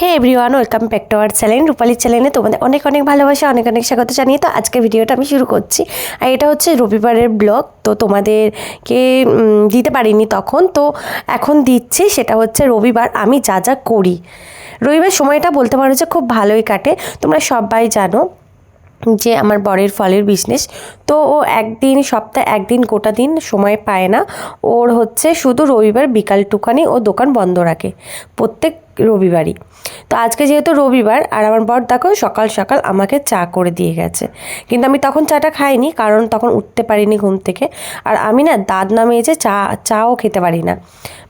Hey everyone, welcome back to our channel, Rupali চ্যানেলে তোমাদের অনেক অনেক ভালোবাসা, অনেক অনেক স্বাগত জানিয়ে তো আজকে ভিডিওটা আমি শুরু করছি। আর এটা হচ্ছে রবিবারের ব্লগ, তো তোমাদেরকে দিতে পারিনি তখন, তো এখন দিচ্ছি, সেটা হচ্ছে রবিবার আমি যা যা করি। রবিবার সময়টা বলতে পারো যে খুব ভালোই কাটে, তোমরা সবাই জানো যে আমার বরের ফলের বিজনেস তো ও একদিন, সপ্তাহে একদিন, গোটা দিন সময় পায় না। ওর হচ্ছে শুধু রবিবার বিকালটুখানি ও দোকান বন্ধ রাখে। প্রত্যেক রবিবারই। তো আজকে যেহেতু রবিবার, আর আমার বর দেখো সকাল সকাল আমাকে চা করে দিয়ে গেছে। কিন্তু আমি তখন চাটা খাইনি, কারণ তখন উঠতে পারিনি ঘুম থেকে। আর আমি না দাঁত না মেজে চা, চাও খেতে পারি না।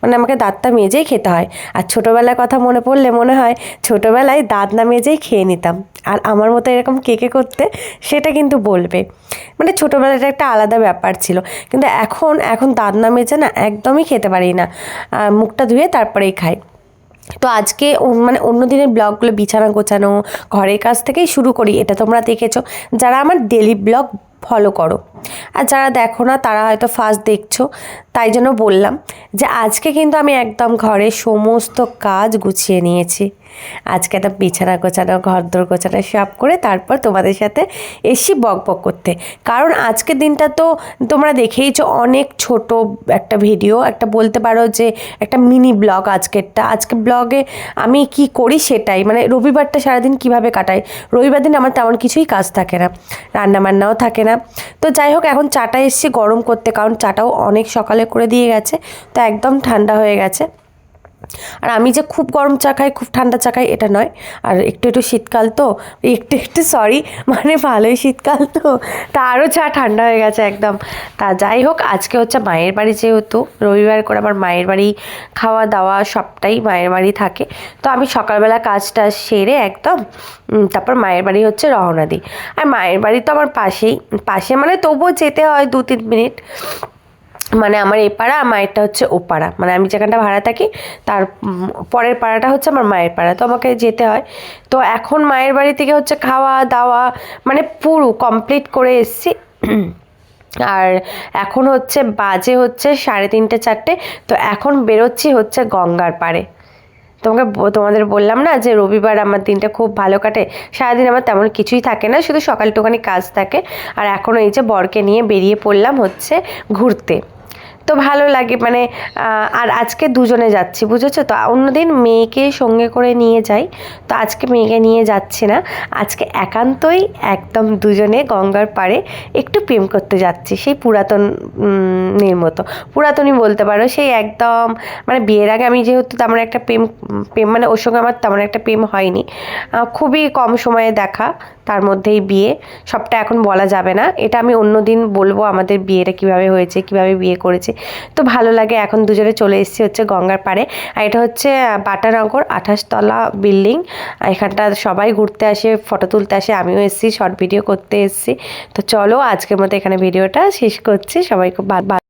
মানে আমাকে দাঁতটা মেজেই খেতে হয়। আর ছোটোবেলার কথা মনে পড়লে মনে হয় ছোটোবেলায় দাঁত না মেজেই খেয়ে নিতাম। আর আমার মতো এরকম কে কে করতে সেটা কিন্তু বলবে। মানে ছোটোবেলাটা একটা আলাদা ব্যাপার ছিল। কিন্তু এখন এখন দাঁত না মেজে না একদমই খেতে পারি না। মুখটা ধুয়ে তারপরেই খাই। তো আজকে মানে অন্য দিনের ব্লগগুলো বিছানা গোছানো, ঘরের কাজ থেকেই শুরু করি, এটা তোমরা দেখেছ। যারা আমার ডেলি ব্লগ ফলো করো। আর যারা দেখো না, তারা হয়তো ফার্স্ট দেখছ। তাই জন্য বললাম যে, আজকে কিন্তু আমি একদম ঘরে সমস্ত কাজ গুছিয়ে নিয়েছি। আজকে একটা বিছানা গোছানো ঘর দোর গোছানো সব করে তারপর তোমাদের সাথে এসি বক বক করতে। কারণ আজকের দিনটা তো তোমরা দেখেইছো অনেক ছোট একটা ভিডিও একটা বলতে পারো যে, একটা মিনি ব্লগ আজকেরটা। আজকে ব্লগে আমি কি করি সেটাই মানে রবিবারটা সারাদিন কীভাবে কাটাই? রবিবার দিন আমার তেমন কিছুই কাজ থাকে না। রান্না বান্নাও থাকে না তো যাই হোক, এখন চাটা এসছি গরম করতে, কারণ চাটাও অনেক সকালে করে দিয়ে গেছে, তো একদম ঠান্ডা হয়ে গেছে। আর আমি যে খুব গরম চা খাই, খুব ঠান্ডা চা খাই, এটা নয়। আর একটু একটু শীতকাল তো, একটু একটু সরি মানে ভালোই শীতকাল তো। তা আরও চা ঠান্ডা হয়ে গেছে একদম। তা যাই হোক, আজকে হচ্ছে মায়ের বাড়ি যেহেতু, রবিবার করে আমার মায়ের বাড়ি খাওয়া দাওয়া সবটাই মায়ের বাড়ি থাকে। তো আমি সকালবেলা কাজটা সেরে একদম তারপর মায়ের বাড়ি হচ্ছে রওনা দিই। আর মায়ের বাড়ি তো আমার পাশেই, পাশে মানে তবুও যেতে হয় দু তিন মিনিট। মানে আমার এই পাড়া মায়েরটা হচ্ছে ও পাড়া। মানে আমি যেখানটা ভাড়া থাকি, তার পরের পাড়াটা হচ্ছে আমার মায়ের পাড়া। তো আমাকে যেতে হয়। তো এখন মায়ের বাড়ি থেকে হচ্ছে খাওয়া, দাওয়া মানে পুরো কমপ্লিট করে এসছি। আর এখন হচ্ছে বাজে হচ্ছে সাড়ে তিনটে, চারটে। তো এখন বেরোচ্ছি হচ্ছে গঙ্গার পাড়ে। তোমাকে তোমাদের বললাম না যে রবিবার আমার দিনটা খুব ভালো কাটে? সারাদিন আমার তেমন কিছুই থাকে না, শুধু সকালটুখানি কাজ থাকে। আর এখন এই যে বরকে নিয়ে বেরিয়ে পড়লাম হচ্ছে ঘুরতে। তো ভালো লাগে মানে আর আজকে দুজনে যাচ্ছি বুঝেছ? তো অন্যদিন মেয়েকে সঙ্গে করে নিয়ে যাই তো আজকে মেয়েকে নিয়ে যাচ্ছি না আজকে একান্তই একদম দুজনে গঙ্গার পাড়ে একটু প্রেম করতে যাচ্ছি সেই পুরাতন উম, মতো। পুরাতনই বলতে পারো সেই একদম মানে বিয়ের আগে আমি যেহেতু তেমন একটা প্রেম প্রেম মানে ওর সঙ্গে আমার তেমন একটা প্রেম হয়নি খুবই কম সময়ে দেখা তার মধ্যেই বিয়ে। সবটা এখন বলা যাবে না। এটা আমি অন্য দিন বলব আমাদের বিয়েটা কীভাবে হয়েছে, কীভাবে বিয়ে করেছে। তো ভালো লাগে, এখন দুজনে চলে এসেছি হচ্ছে গঙ্গার পাড়ে। আর এটা হচ্ছে বাটানগর আঠাশতলা বিল্ডিং। এখানটা সবাই ঘুরতে আসে, ফটো তুলতে আসে। আমিও এসেছি, শর্ট ভিডিও করতে এসেছি। তো চলো আজকের মতো এখানে ভিডিওটা শেষ করছি। সবাই খুব